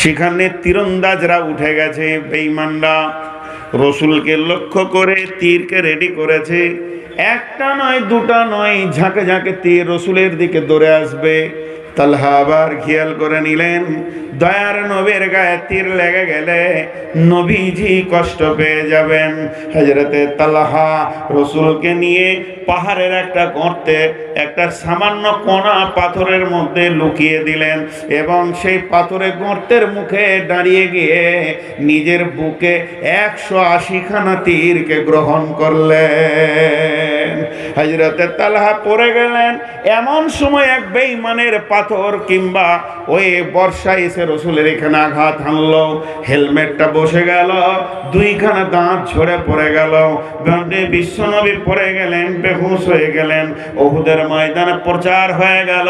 সেখানে তীরন্দাজরা উঠে গেছে বেইমানরা রসুলকে লক্ষ্য করে তীরকে রেডি করেছে। একটা নয়, দুটা নয়, ঝাঁকে ঝাঁকে তীর রসুলের দিকে দৌড়ে আসবে। তালহা আবার খেয়াল করে নিলেন, দয়ার নবীর গায়ে তীর লেগে গেলে নবীজি কষ্ট পেয়ে যাবেন। হজরতে তালহা রসুলকে নিয়ে পাহাড়ের একটা গর্তে, একটা সামান্য কণা পাথরের মধ্যে লুকিয়ে দিলেন এবং সেই পাথরের গর্তের মুখে দাঁড়িয়ে গিয়ে নিজের বুকে একশো আশিখানা তীরকে গ্রহণ করলেন। হজরতে তালহা পড়ে গেলেন। এমন সময় এক বেঈমানের পাথর কিংবা ওই বর্ষা এসে রসুলের এখানে আঘাত হানলো। হেলমেটটা বসে গেল, দুইখানা দাঁত ঝরে পড়ে গেল। বিশ্বনবী পড়ে গেলেন, বেহুশ হয়ে গেলেন। ওহুদের ময়দানে প্রচার হয়ে গেল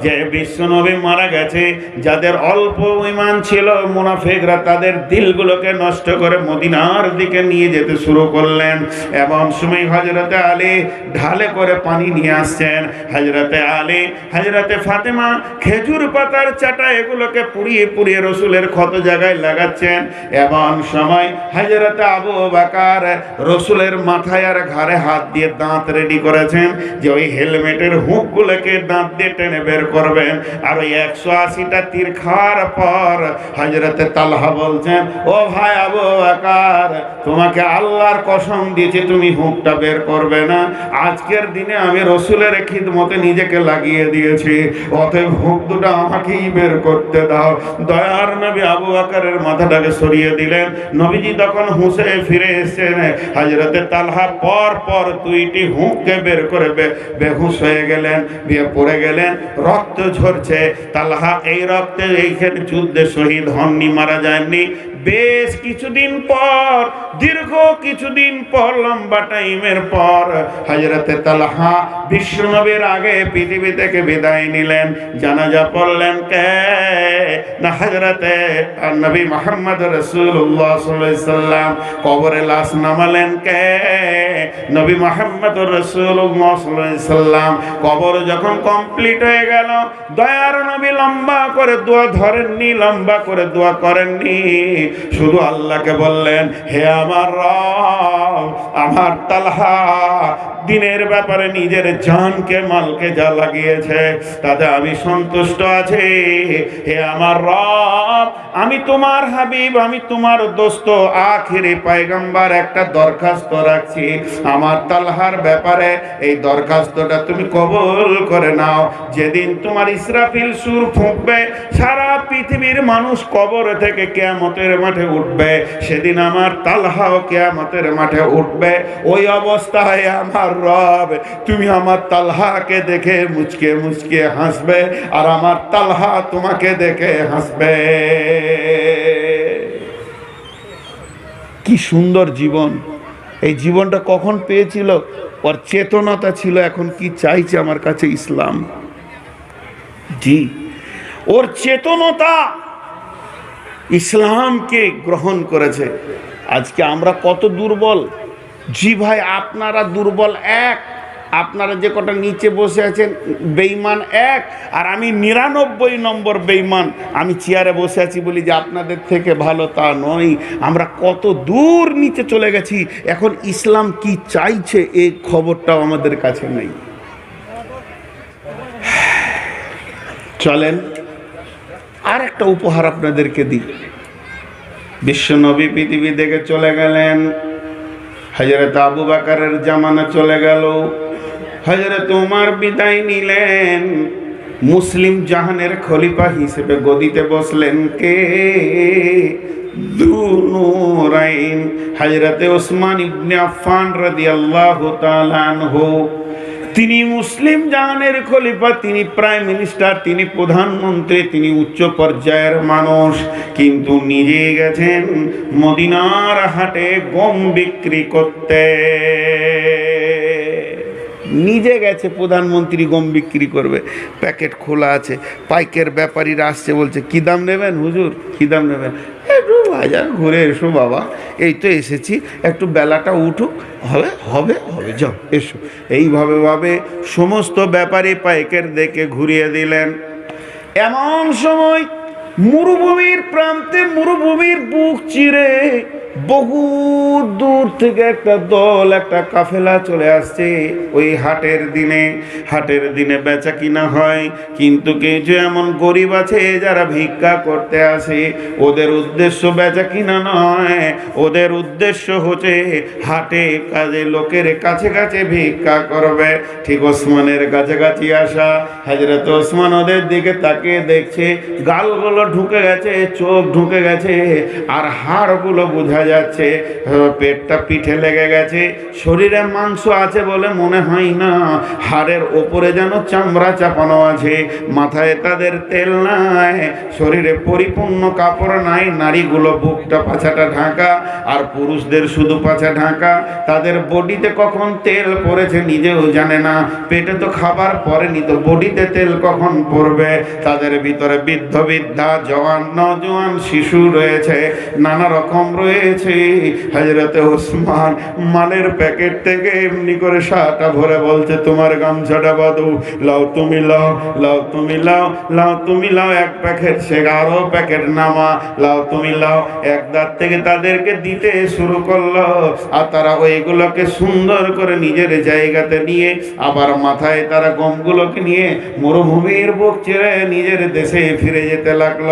যে বিশ্বনবী মারা গেছে। যাদের অল্প ইমান ছিল, মুনাফেকরা তাদের দিলগুলোকে নষ্ট করে মদিনার দিকে নিয়ে যেতে শুরু করলেন। এবং সময় হজরতে আলী ঢালে করে পানি নিয়ে আসছেন হজরতে আলী। হজরতে ফাতেমা খেজুর পাতার চাটা এগুলোকে পুড়িয়ে পুড়িয়ে রসুলের ক্ষত জায়গায় লাগাচ্ছেন। এবং সময় হজরতে আবু বাকার রসুলের মাথায় আর ঘাড়ে হাত দিয়ে দাঁত রেডি করেছেন যে ওই হেলমেটের হুকগুলোকে দাঁত দিয়ে টেনে বের করবেন। আর ওই একশো আশিটা তীর খাওয়ার পর হজরতে তালহা বলছেন, ও ভাই আবু বাকার, তোমাকে আল্লাহর কসম দিয়েছে, তুমি হুকটা বের করবে না। আজকের দিনে আমি রসুলের খিদমতে নিজেকে লাগিয়ে দিয়েছি। অতএব হুক দুটো আমাকেই বের করতে দাও। দয়ার নবী আবু আকারের মাথাটাকে সরিয়ে দিলেন। নবীজি তখন হুঁসে ফিরে এসেছেন হাজরতে তালহা, পর পর দুইটি হুঁককে বের করে বেহুশ হয়ে গেলেন, বিয়ে পড়ে গেলেন, রক্ত ঝরছে। তালহা এই রক্তে এইখানে যুদ্ধে শহীদ হননি, মারা যায়নি বেশ কিছুদিন পর, দীর্ঘ কিছুদিন পর, লম্বা টাইমের পর হজরতে তালহা বিশ্বনবীর আগে পৃথিবী থেকে বিদায় নিলেন। জানাজা পড়লেন কে? না হজরতে নবী মোহাম্মদ রসুল্লাহ সাল্লাম। কবরে লাশ নামালেন কে? নবী মোহাম্মদ রসুল্লাহ সাল্লাম। কবর যখন কমপ্লিট হয়ে গেল, দয়ার নবী লম্বা করে দোয়া ধরেননি, লম্বা করে দোয়া করেননি। শুধু আল্লাহকে বললেন, হে আমার আমার তালহা দিনের ব্যাপারে নিজের জানকে, মালকে যা লাগিয়েছে, তাতে আমি সন্তুষ্ট আছি। হে আমার রব, আমি তোমার হাবিব, আমি তোমার দোস্ত, আখিরি পায়গাম্বার একটা দরখাস্ত রাখছি। আমার তালহার ব্যাপারে এই দরখাস্তটা তুমি কবল করে নাও। যেদিন তোমার ইসরাফিল সুর ফুঁকবে, সারা পৃথিবীর মানুষ কবর থেকে কেয়ামতের মাঠে উঠবে, সেদিন আমার তালহাও কেয়ামতের মাঠে উঠবে। ওই অবস্থায় আমার রব, তুমি আমার তালহাকে দেখে মুচকে মুচকে হাসবে, আর আমার তালহা তোমাকে দেখে হাসবে। কি সুন্দর জীবন। এই জীবনটা কখন পেয়েছিল? ওর চেতনতা ছিল এখন কি চাইছে আমার কাছে ইসলাম? জি, ওর চেতনতা ইসলামকে গ্রহণ করেছে। আজকে আমরা কত দুর্বল। জি ভাই, আপনারা দুর্বল এক। আপনারা যে কটা নিচে বসে আছেন বেইমান এক। আর আমি নিরানব্বই নম্বর বেইমান আমি চেয়ারে বসে আছি বলি যে, আপনাদের থেকে ভালো তা নয়। আমরা কত দূর নিচে চলে গেছি। এখন ইসলাম কি চাইছে এই খবরটাও আমাদের কাছে নেই। চলেন। আর একটা উপহার আপনাদেরকে দিই। বিশ্বনবী পৃথিবী থেকে চলে গেলেন। হজরত আবু বাকারের জামানা চলে গেল। হজরত উমার বিদায় নিলেন। মুসলিম জাহানের খলিফা হিসেবে গদিতে বসলেন কে? দুনুরাইন। হজরতে ওসমান ইবনে আফফান রাদিয়াল্লাহু তাআলা আনহু। তিনি মুসলিম জাহানের খলিফা, তিনি প্রাইম মিনিস্টার, তিনি প্রধানমন্ত্রী, তিনি উচ্চ পর্যায়ের মানুষ। কিন্তু নিজে গেছেন মদিনার হাটে গম বিক্রি করতে। নিজে গেছে প্রধানমন্ত্রী, গম বিক্রি করবে। প্যাকেট খোলা আছে, পাইকের ব্যাপারীরা আসছে, বলছে, কী দাম নেবেন হুজুর? কী দাম নেবেন? একটু বাজার ঘুরে এসো বাবা, এই তো এসেছি, একটু বেলাটা উঠুক, হবে হবে হবে। যাও এসো। এইভাবে ভাবে সমস্ত ব্যাপারে পাইকের দেখে ঘুরিয়ে দিলেন। এমন সময় মরুভূমির প্রান্তে মরুভূমির বুক চিরে বহু দূর থেকে একটা দল, একটা কাফেলা চলে আসছে। ওই হাটের দিনে হাটের দিনে বেচা কিনা হয়, কিন্তু কিছু এমন গরিব আছে যারা ভিক্ষা করতে আসে, ওদের উদ্দেশ্য বেচা কিনা নয়। ওদের উদ্দেশ্য হচ্ছে হাটে কাজে লোকের কাছে কাছে ভিক্ষা করবে। ঠিক ওসমানের কাছাকাছি আসা হাজরত ওসমান ওদের দিকে তাকিয়ে দেখছে, গালগুলো ঢুকে গেছে, চোখ ঢুকে গেছে, আর হাড়গুলো বোঝা যাচ্ছে পেটটা পিঠে লেগে গেছে, শরীরে মাংস আছে বলে মনে হয় না, হাড়ের ওপরে যেন চামড়া চাপানো আছে, মাথায় তাদের তেল নাই, শরীরে পরিপূর্ণ কাপড় নাই, নারীগুলো বুকটা পাছাটা ঢাকা, আর পুরুষদের শুধু পাছা ঢাকা, তাদের বডিতে কখন তেল পড়েছে নিজেও জানে না, পেটে তো খাবার পরেনি তো বডিতে তেল কখন পড়বে, তাদের ভিতরে বৃদ্ধ বৃদ্ধা জওয়ান নজওয়ান শিশু রয়েছে, নানা রকম রয়েছে। হাজরতে ওসমান মালের প্যাকেট থেকে এমনি করে সাটা ভরে বলছে, তোমার গামছাটা বাদু, লাও তুমি লাও লাও তুমি লাও লাও তুমি লাও, এক প্যাকেট সে আরও প্যাকেট নামা, লাও তুমি লাও। এক দাঁত থেকে তাদেরকে দিতে শুরু করল, আর তারা ওইগুলোকে সুন্দর করে নিজের জায়গাতে নিয়ে, আবার মাথায় তারা গমগুলোকে নিয়ে মরুভূমির বুক চেড়ে নিজের দেশে ফিরে যেতে লাগল।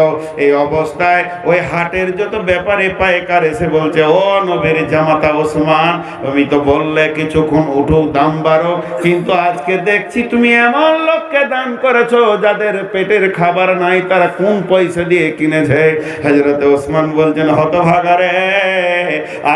এই অবস্থায় ওই হাটের যত ব্যাপারে পায়কার এসে বলছে, ও নবীর জামাতা ওসমান, তুমি তো বললে কিছুক্ষণ উঠুক দাম বাড়ো। কিন্তু আজকে দেখছি তুমি এমন লোককে দান করেছ, যাদের পেটের খাবার নাই, তারা কোন পয়সা দিয়ে কিনেছে? হজরতে ওসমান বলছেন হতভাগারে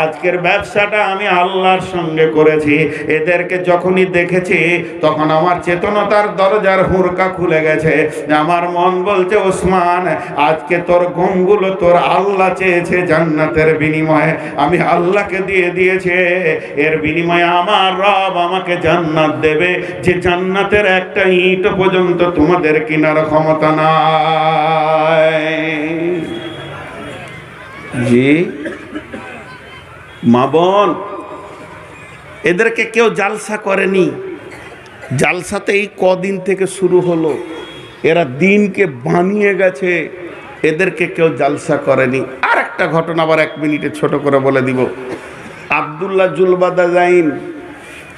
আজকের ব্যবসাটা আমি আল্লাহর সঙ্গে করেছি। এদেরকে যখনই দেখেছি, তখন আমার চেতনতার দরজার হুরকা খুলে গেছে। আমার মন বলছে, ওসমান আজকে তোর গমগুলো তোর আল্লাহ চেয়েছে জান্নাতের বিনিময়ে। আমি আল্লাহকে দিয়ে দিয়েছে, এর বিনিময়ে আমার রব আমাকে জান্নাত দেবে। যে জান্নাতের একটা ইট পর্যন্ত তোমাদের কেনার ক্ষমতা নাই। জি। মা বোন, এদেরকে কেউ জালসা করেনি। জালসাতে এই কদিন থেকে শুরু হলো। এরা দিনকে বানিয়ে গেছে। এদেরকে কেউ জালসা করেনি। আর একটা ঘটনা আবার এক মিনিটে ছোট করে বলে দিব। আবদুল্লাহ জুলবাদা জাইন,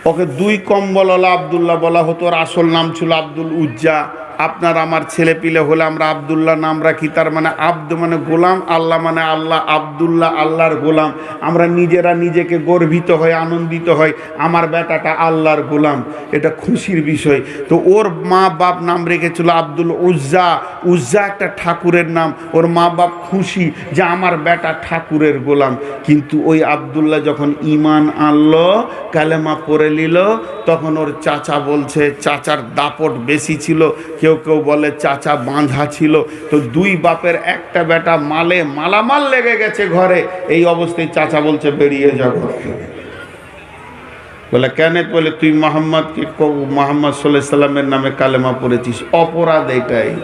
ওকে দুই কম্বলওয়ালা আবদুল্লাহ বলা হতো। ওর আসল নাম ছিল আব্দুল উজ্জা। আপনার আমার ছেলে পিলে হলে আমরা আবদুল্লাহ নাম রাখি, তার মানে আব্দ মানে গোলাম, আল্লাহ মানে আল্লাহ, আবদুল্লাহ আল্লাহর গোলাম। আমরা নিজেরা নিজেকে গর্বিত হয়ে আনন্দিত হয় আমার বেটাটা আল্লাহর গোলাম। এটা খুশির বিষয়। তো ওর মা বাপ নাম রেখেছিল আব্দুল উজ্জা। উজ্জা একটা ঠাকুরের নাম। ওর মা বাপ খুশি যে আমার বেটা ঠাকুরের গোলাম। কিন্তু ওই আবদুল্লাহ যখন ইমান আনলো, কালেমা পড়ে নিল, তখন ওর চাচা বলছে, চাচার দাপট বেশি ছিল, কেউ কেউ কেউ বলে, চাচা বাঁধা ছিল। তো দুই বাপের একটা বেটা মালে, মালামাল লেগে গেছে ঘরে। এই অবস্থায় চাচা বলছে, বেরিয়ে যা ঘর থেকে। বলে, কেন? বলে, তুই মোহাম্মদকে মোহাম্মদ সাল্লাহ সাল্লামের নামে কালেমা পড়েছিস। অপরাধ এটাই।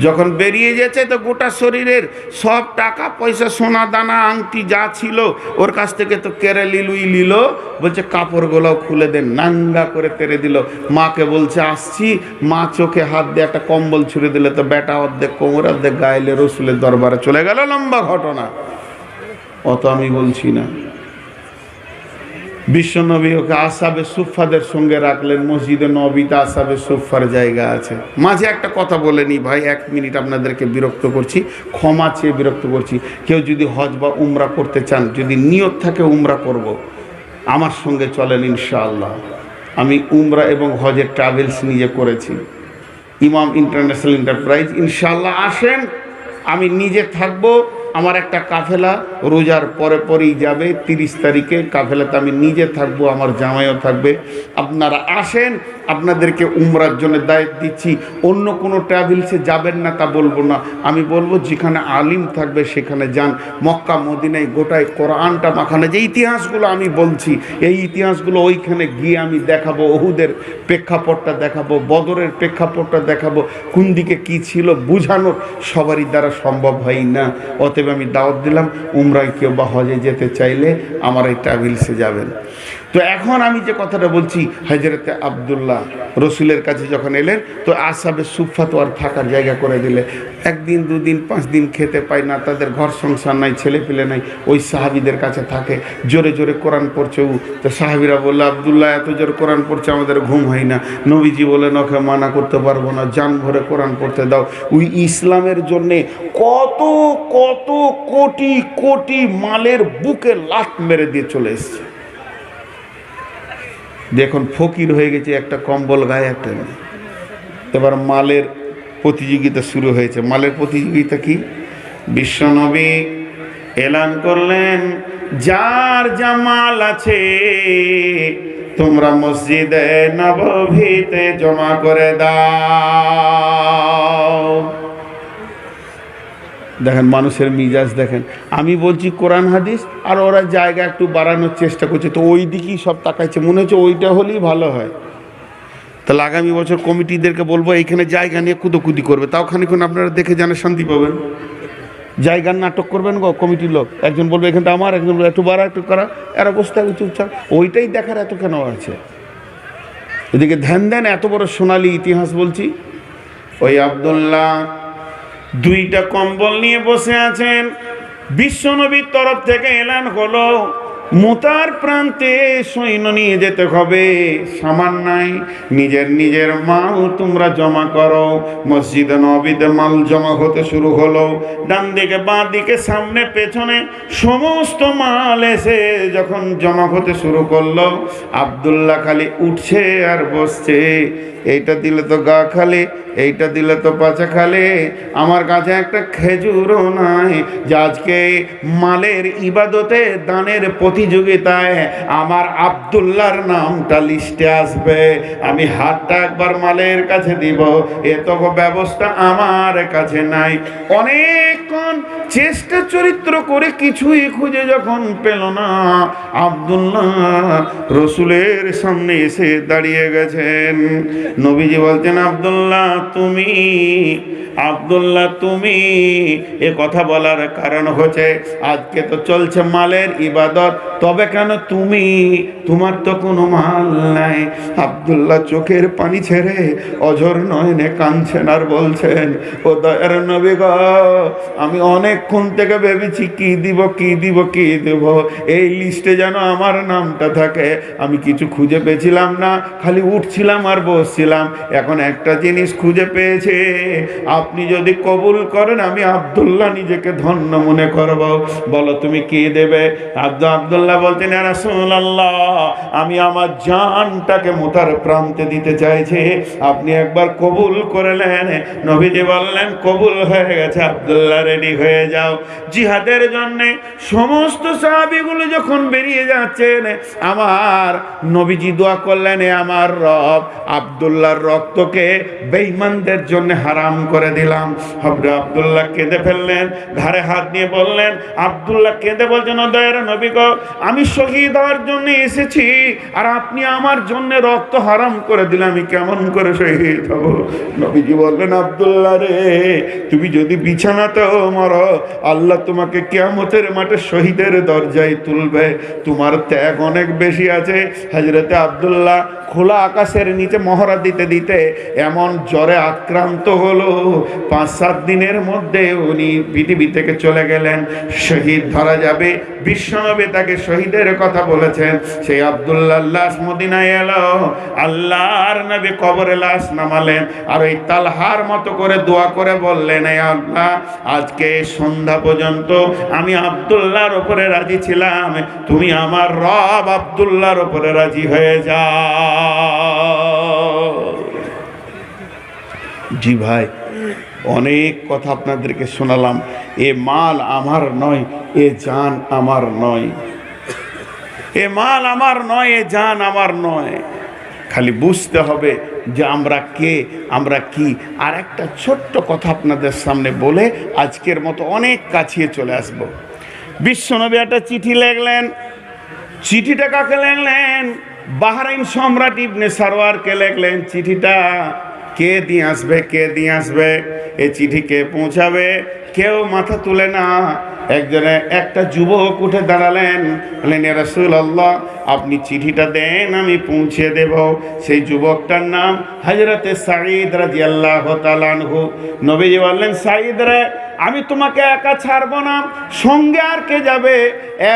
যখন বেরিয়ে গেছে তো গোটা শরীরের সব টাকা, পয়সা, সোনা, দানা, আংটি যা ছিল, ওর কাছ থেকে তো কেড়ে লিলুই লিল বলছে, কাপড়গুলোও খুলে দেন নাঙ্গা করে তেরে দিল। মাকে বলছে, আসছি। মা চোখে হাত দিয়ে একটা কম্বল ছুঁড়ে দিলে তো বেটা অর্ধেক কোমর, অর্ধেক গাইলে রসুলের দরবারে চলে গেল। লম্বা ঘটনা। অত আমি বলছি না। বিশ্বনবী ওকে আসাবে সুফাদের সঙ্গে রাখলেন, মসজিদে নবীতে আসাবে সুফার জায়গা আছে। মাঝে একটা কথা বলে নি ভাই, এক মিনিট আপনাদেরকে বিরক্ত করছি, ক্ষমা চেয়ে বিরক্ত করছি। কেউ যদি হজ বা উমরা করতে চান, যদি নিয়ত থাকে উমরা করব। আমার সঙ্গে চলেন ইনশাআল্লাহ। আমি উমরা এবং হজের ট্রাভেলস নিজে করেছি। ইমাম ইন্টারন্যাশনাল এন্টারপ্রাইজ, ইনশাআল্লাহ আসেন। আমি নিজে থাকব আমার একটা কাফেলা রোজার পরে পরেই যাবে, তিরিশ তারিখে কাফেলাতে আমি নিজে থাকব, আমার জামাইও থাকবে। আপনারা আসেন, আপনাদেরকে উমরার জন্য দায়িত্ব দিচ্ছি। অন্য কোনো ট্রাভেলসে যাবেন না তা বলব না। আমি বলব, যেখানে আলিম থাকবে সেখানে যান। মক্কা, মদিনায় গোটায় কোরআনটা মাখানে, যে ইতিহাসগুলো আমি বলছি, এই ইতিহাসগুলো ওইখানে গিয়ে আমি দেখাবো, ওহুদের প্রেক্ষাপটটা দেখাবো, বদরের প্রেক্ষাপটটা দেখাবো, কোন দিকে কী ছিল বুঝানোর সবারই দ্বারা সম্ভব হয় না। অতএব আমি দাওয়াত দিলাম উমরায় কেউ বা হজে যেতে চাইলে আমার এই ট্রাভেলসে যাবেন। তো এখন আমি যে কথাটা বলছি হজরতে আবদুল্লাহ রসুলের কাছে যখন এলেন, তো আসাবে সুফা তো আর থাকার জায়গা করে দিলে। একদিন, দুদিন পাঁচ দিন খেতে পায় না, তাদের ঘর সংসার নাই, ছেলে পেলে নাই, ওই সাহাবিদের কাছে থাকে। জোরে জোরে কোরআন পড়ছে ও তো সাহাবিরা বলল, আবদুল্লাহ, এত জোরে কোরআন পড়ছে, আমাদের ঘুম হয় না। নবীজি বলে নখে মানা করতে পারব না জান ভরে কোরআন পড়তে দাও। ওই ইসলামের জন্যে কত কত কোটি কোটি মালের বুকে লাত মেরে দিয়ে চলে এসছে। দেখুন, ফকির হয়ে গেছে, একটা কম্বল গায়ে একটা এবার মালের প্রতিযোগিতা শুরু হয়েছে। মালের প্রতিযোগিতা কি? বিশ্বনবী এলান করলেন, যার যা মাল আছে, তোমরা মসজিদে নবভীতে জমা করে দাও। দেখেন, মানুষের মিজাজ দেখেন। আমি বলছি কোরআন, হাদিস, আর ওরা জায়গা একটু বাড়ানোর চেষ্টা করছে। তো ওই দিকেই সব তাকাইছে। মনে হচ্ছে ওইটা হলেই ভালো হয়। তাহলে আগামী বছর কমিটিদেরকে বলব, এইখানে জায়গা নিয়ে কুদোকুদি করবে। তাও খানিক্ষণ আপনারা দেখে জানে শান্তি পাবেন। জায়গার নাটক করবেন গো কমিটির লোক। একজন বলবে, এখানটা আমার। একজন বলবে, একটু বাড়া, একটু করা। এরা বসে থাকবে চুপচাপ। ওইটাই দেখার এত কেন আছে? এদিকে ধ্যান দেন, এত বড় সোনালি ইতিহাস বলছি। ওই আবদুল্লাহ দুইটা কম্বল নিয়ে বসে আছেন। বিশ্বনবীর তরফ থেকে এলান হলো। মোতার প্রান্তে সৈন্য নিয়ে যেতে হবে। সামান নাই, নিজের নিজের মাল তোমরা জমা করো। মসজিদে নবীতে মাল জমা হতে শুরু হলো। ডান দিকে বাঁ দিকে সামনে পেছনে সমস্ত মাল এসে যখন জমা হতে শুরু করল, আবদুল্লাহ খালি উঠছে আর বসছে। এইটা দিলে তো গা খালে, এইটা দিলে তো পাচা খালে। আমার কাছে একটা খেজুরও নাই, যে আজকে মালের ইবাদতে দানের প্রতিযোগিতায় আমার আবদুল্লাহর নামটা লিস্টে আসবে। আমি হাতটা একবার মালের কাছে দিব এত ব্যবস্থা আমার কাছে নাই। অনেকক্ষণ চেষ্টা চরিত্র করে কিছুই খুঁজে যখন পেল না, আবদুল্লাহ রসুলের সামনে এসে দাঁড়িয়ে গেছেন। নবীজি বলছেন, আবদুল্লাহ, তুমি আবদুল্লাহ, তুমি, এ কথা বলার কারণ হচ্ছে আজকে তো চলছে মালের ইবাদত তবে কেন তুমি? তোমার তো কোনো মাল নাই। আবদুল্লাহ চোখের পানি ছেড়ে অঝর নয়নে কাঁদছেন আর বলছেন, ও দয়ার নবী গো, আমি অনেকক্ষণ থেকে ভেবেছি কি দিব কি দিব, কি দেব? এই লিস্টে যেন আমার নামটা থাকে। আমি কিছু খুঁজে পেয়েছিলাম না, খালি উঠছিলাম আর বসছিলাম। এখন একটা জিনিস খুঁজে পেয়েছে। আপনি যদি কবুল করেন, আমি আবদুল্লাহ নিজেকে ধন্য মনে করব। বলো তুমি কি দেবে? আব্দ আবদুল্লাহ বলতেন আমি আমার জানটাকে মোতার প্রান্তে দিতে চাইছি। আপনি একবার কবুল করলেন নবীজি বললেন, কবুল হয়ে গেছে, আবদুল্লাহ রেডি হয়ে যাও। জিহাদের জন্য সমস্ত সাহাবিগুলো যখন বেরিয়ে যাচ্ছেন, আমার নবীজি দোয়া করলেন আমার রব, আবদুল্লাহর রক্তকে বেঈমানদের জন্য হারাম করে দিলাম। হবরে আবদুল্লাহ কেঁদে ফেললেন ঘাড়ে হাত দিয়ে বললেন, আবদুল্লাহ কেঁদে বলছেন, "ও দয়ার নবী গো আমি শহীদ হওয়ার জন্য এসেছি, আর আপনি আমার জন্য রক্ত হারাম করে দিলে আমি কেমন করে শহীদ হব? নবীজি বললেন, আবদুল্লাহ রে, তুমি যদি বিছানাতেও মরো, আল্লাহ তোমাকে কেয়ামতের মাঠে শহীদের দরজায় তুলবে। তোমার ত্যাগ অনেক বেশি আছে। হাজরতে আবদুল্লাহ খোলা আকাশের নিচে মহড়া দিতে দিতে এমন জ্বরে আক্রান্ত হলো। পাঁচ সাত দিনের মধ্যে উনি পৃথিবী থেকে চলে গেলেন। শহীদ ধরা যাবে, বিশ্বনবী তাকে শহীদের কথা বলেছেন। সেই আবদুল্লাহ লাশ মদিনায় এলো। আল্লাহর নবী কবরে লাশ নামালেন। আর ওই তালহার মতো করে দোয়া করে বললেন এই আল্লাহ, আজকে সন্ধ্যা পর্যন্ত আমি আবদুল্লাহর ওপরে রাজি ছিলাম। তুমি আমার রব আবদুল্লাহর ওপরে রাজি হয়ে যাও। জি ভাই, অনেক কথা আপনাদেরকে শোনালাম। এ মাল আমার নয়, এ জান আমার নয়। এ মাল আমার নয়, এ জান আমার নয়। খালি বুঝতে হবে যে আমরা কে, আমরা কি। আর একটা ছোট্ট কথা আপনাদের সামনে বলে আজকের মতো অনেক কাছিয়ে চলে আসব। বিশ্বনবী একটা চিঠি লিখলেন। চিঠিটা কাকে লেখলেন? বাহরাইন সম্রাট ইবনে সারোয়ারকে লেখলেন চিঠিটা। কে দিয়ে আসবে, কে দিয়ে আসবে? এই চিঠি কে পৌঁছাবে? কেউ মাথা তুলে না। একজনে একটা যুবক উঠে দাঁড়ালেন। বললেন রসুল আল্লাহ আপনি চিঠিটা দেন, আমি পৌঁছে দেব। সেই যুবকটার নাম হজরতে সাঈদ রাজি আল্লাহ তালানহু নবীজি বললেন, সাঈদ রে আমি তোমাকে একা ছাড়ব না। সঙ্গে আর কে যাবে?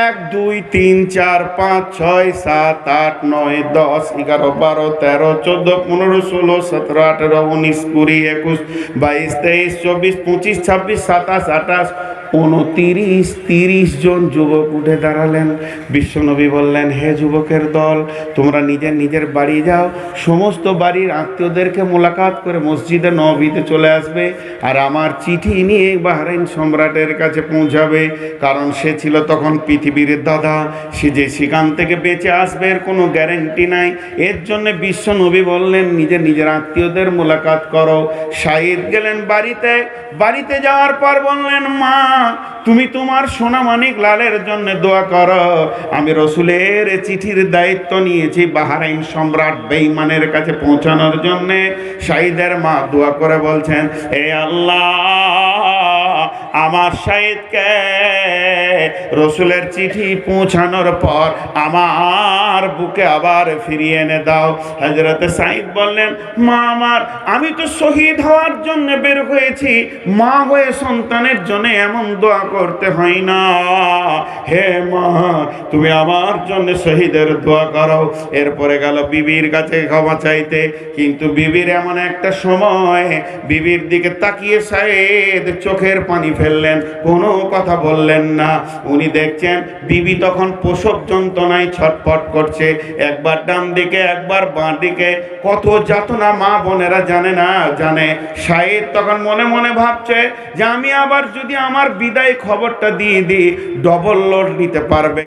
এক, দুই, তিন, চার, পাঁচ, ছয়, সাত, আট, নয়, দশ, এগারো, বারো, তেরো, চোদ্দ, পনেরো, ষোলো, সতেরো, আঠেরো, উনিশ, কুড়ি, একুশ, বাইশ, তেইশ, চব্বিশ, পঁচিশ, ছাব্বিশ, সাতাশ, আঠাশ উনতিরিশ, তিরিশ জন যুবক উঠে দাঁড়ালেন। বিশ্বনবী বললেন, হে যুবকের দল, তোমরা নিজের নিজের বাড়ি যাও। সমস্ত বাড়ির আত্মীয়দেরকে মোলাকাত করে মসজিদে নবীতে চলে আসবে আর আমার চিঠি নিয়ে বাহরাইন সম্রাটের কাছে পৌঁছাবে। কারণ সে ছিল তখন পৃথিবীর দাদা। সে যে সেখান থেকে বেঁচে আসবে এর কোনো গ্যারেন্টি নাই। এর জন্য বিশ্বনবী বললেন, নিজের নিজের আত্মীয়দের মোলাকাত করো। শাহিদ গেলেন বাড়িতে। বাড়িতে যাওয়ার পর বললেন, মা তুমি তোমার সোনা মানিক লালের জন্য দোয়া করো। আমি রসুলের চিঠির দায়িত্ব নিয়েছি বাহারাইন সম্রাট বেইমানের কাছে পৌঁছানোর জন্যে। শাহিদের মা দোয়া করে বলছেন, এ আল্লাহ, আমার শাহিদকে রসুলের চিঠি পৌঁছানোর পর আমার বুকে আবার ফিরিয়ে এনে দাও। হজরতে সাইদ বললেন, মা আমার, আমি তো শহীদ হওয়ার জন্য বের হয়েছি। মা হয়ে সন্তানের জন্য এমন দোয়া করতে হয় না। হে মা, তুমি আমার জন্য শহীদের দোয়া করো। এরপরে গেল বিবির কাছে ক্ষমা চাইতে। কিন্তু বিবির এমন একটা সময়, বিবির দিকে তাকিয়ে সাইদ চোখের পানি ফেললেন, কোনো কথা বললেন না। উনি দেখছেন, বিবি তখন প্রসব যন্ত্রণায় ছটফট করছে। একবার ডান দিকে, একবার বাঁ দিকে। কত যাতনা মা বোনেরা জানে না, জানে। সাহেব তখন মনে মনে ভাবছে যে আমি আবার যদি আমার বিদায় খবরটা দিয়ে দিই ডবল লোড নিতে পারবে।